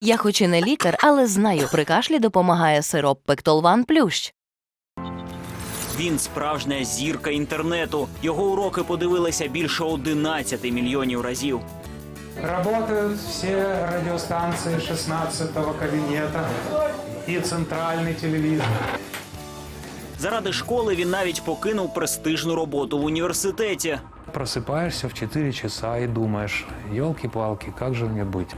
Я хоч і не лікар, але знаю, при кашлі допомагає сироп Пектолван Плющ. Він справжня зірка інтернету. Його уроки подивилися більше 11 мільйонів разів. Работают все радиостанции 16-го кабинета и центральный телевизор. Заради школи він навіть покинув престижну роботу в університеті. Просыпаешься в 4 часа и думаешь, елки-палки, как же мне быть?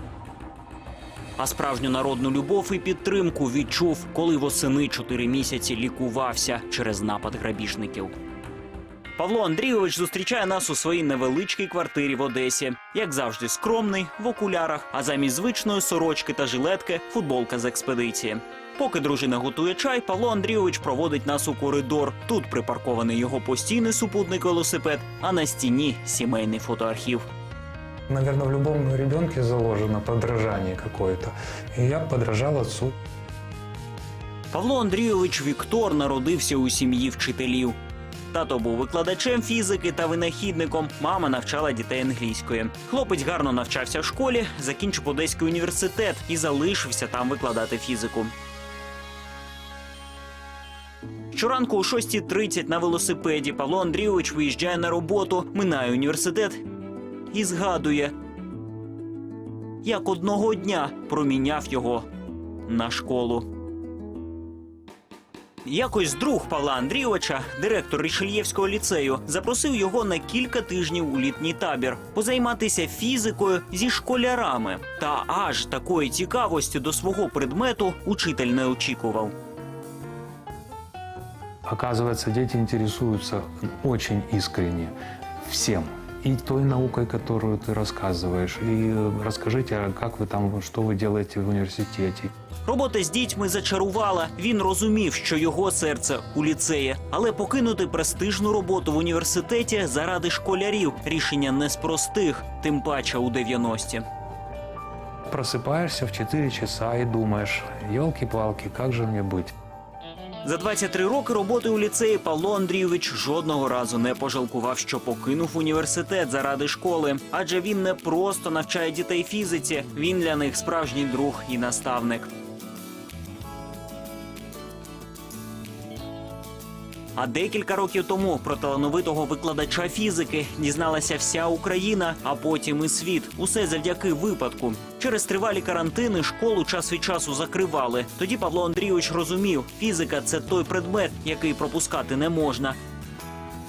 А справжню народну любов і підтримку відчув, коли восени чотири місяці лікувався через напад грабіжників. Павло Андрійович зустрічає нас у своїй невеличкій квартирі в Одесі. Як завжди, скромний, в окулярах, а замість звичної сорочки та жилетки футболка з експедиції. Поки дружина готує чай, Павло Андрійович проводить нас у коридор. Тут припаркований його постійний супутник велосипед, а на стіні сімейний фотоархів. Наверное, в любом ребенке заложено подражание какое-то. И я подражал отцу. Павло Андрійович Віктор народився у сім'ї вчителів. Тато був викладачем фізики та винахідником. Мама навчала дітей англійської. Хлопець гарно навчався в школі, закінчив Одеський університет і залишився там викладати фізику. Щоранку о 6.30 на велосипеді Павло Андрійович виїжджає на роботу, минає університет і згадує, як одного дня проміняв його на школу. Якось друг Павла Андрійовича, директор Рішельєвського ліцею, запросив його на кілька тижнів у літній табір позайматися фізикою зі школярами. Та аж такої цікавості до свого предмету учитель не очікував. Оказывается, дети интересуются очень искренне всем И той наукой, которую ты рассказываешь. И э, расскажите, а как вы там, что вы делаете в университете. Робота з дітьми зачарувала. Він розумів, що його серце у ліцеї, але покинути престижну роботу в університеті заради школярів рішення не з простих, тим паче у 90-ті. Просыпаешься в 4 часа и думаешь, елки-палки, как же мне быть? За 23 роки роботи у ліцеї Павло Андрійович жодного разу не пожалкував, що покинув університет заради школи, адже він не просто навчає дітей фізиці, він для них справжній друг і наставник. А декілька років тому про талановитого викладача фізики дізналася вся Україна, а потім і світ. Усе завдяки випадку. Через тривалі карантини школу час від часу закривали. Тоді Павло Андрійович розумів, фізика це той предмет, який пропускати не можна.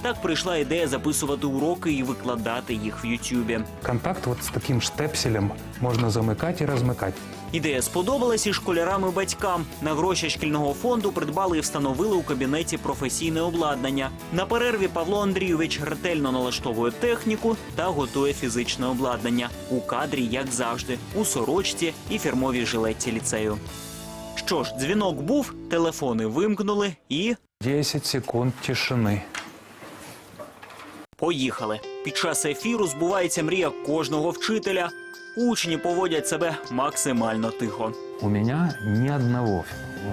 Так прийшла ідея записувати уроки і викладати їх в Ютюбі. Контакт вот с таким штепселем можно замыкать и размыкать. Ідея сподобалась і школярам і батькам. На гроші шкільного фонду придбали і встановили у кабінеті професійне обладнання. На перерві Павло Андрійович ретельно налаштовує техніку та готує фізичне обладнання у кадрі, як завжди, у сорочці і фірмовій жилетці ліцею. Що ж, дзвінок був, телефони вимкнули і 10 секунд тишины. Поїхали. Під час ефіру збувається мрія кожного вчителя. Учні поводять себе максимально тихо. У меня ни одного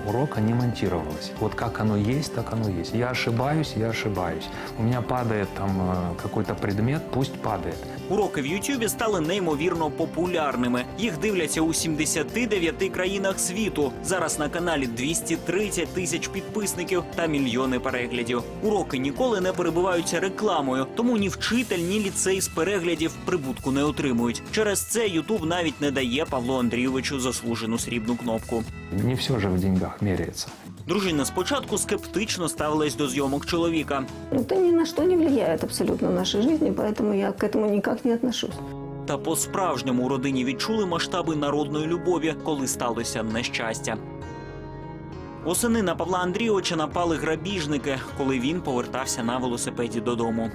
урока не монтировалось. Вот как оно есть, так оно есть. Я ошибаюсь, я ошибаюсь. У меня падает там э, какой-то предмет, пусть падает. Уроки в Ютубі стали неймовірно популярними. Їх дивляться у 79 країнах світу. Зараз на каналі 230 тисяч підписників та мільйони переглядів. Уроки ніколи не перебиваються рекламою, тому ні вчитель, ні ліцей з переглядів прибутку не отримують. Через це Ютуб навіть не дає Павлу Андрійовичу заслужену срібну кнопку. Не все же в деньгах меряется. Дружина спочатку скептично ставилась до зйомок чоловіка. Это ни на что не влияет абсолютно в нашей жизни, поэтому я к этому никак не отношусь. Та по-справжньому у родині відчули масштаби народної любові, коли сталося нещастя. Осени на Павла Андрійовича напали грабіжники, коли він повертався на велосипеді додому.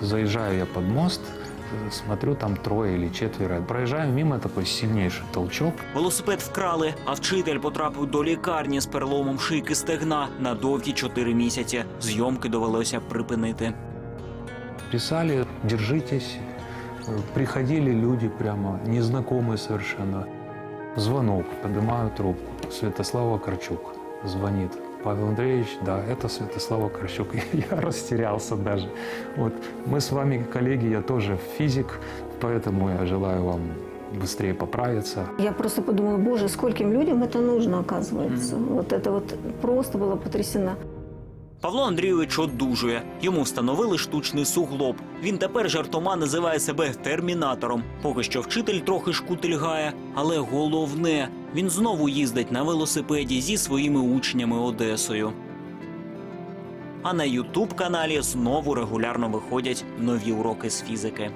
Заезжаю я под мост, э, смотрю, там трое или четверо. Проезжаю мимо, такой сильнейший толчок. Велосипед вкрали, а вчитель потрапив до лікарні з переломом шийки стегна на довгі чотири місяці. Зйомки довелося припинити. Писали, держитесь. Э, Приходили люди прямо, незнакомые совершенно. Звонок, поднимаю трубку. Святослава Карчук звонит. Павел Андреевич, да, это Святослава Карчук. Я растерялся даже. Вот мы с вами коллеги, я тоже физик, поэтому я желаю вам быстрее поправиться. Я просто подумала, боже, скольким людям это нужно, оказывается. Вот это вот просто была потрясена. Павло Андрійович одужує. Йому встановили штучний суглоб. Він тепер жартома називає себе термінатором. Поки що вчитель трохи шкутильгає, але головне він знову їздить на велосипеді зі своїми учнями Одесою. А на Ютуб каналі знову регулярно виходять нові уроки з фізики.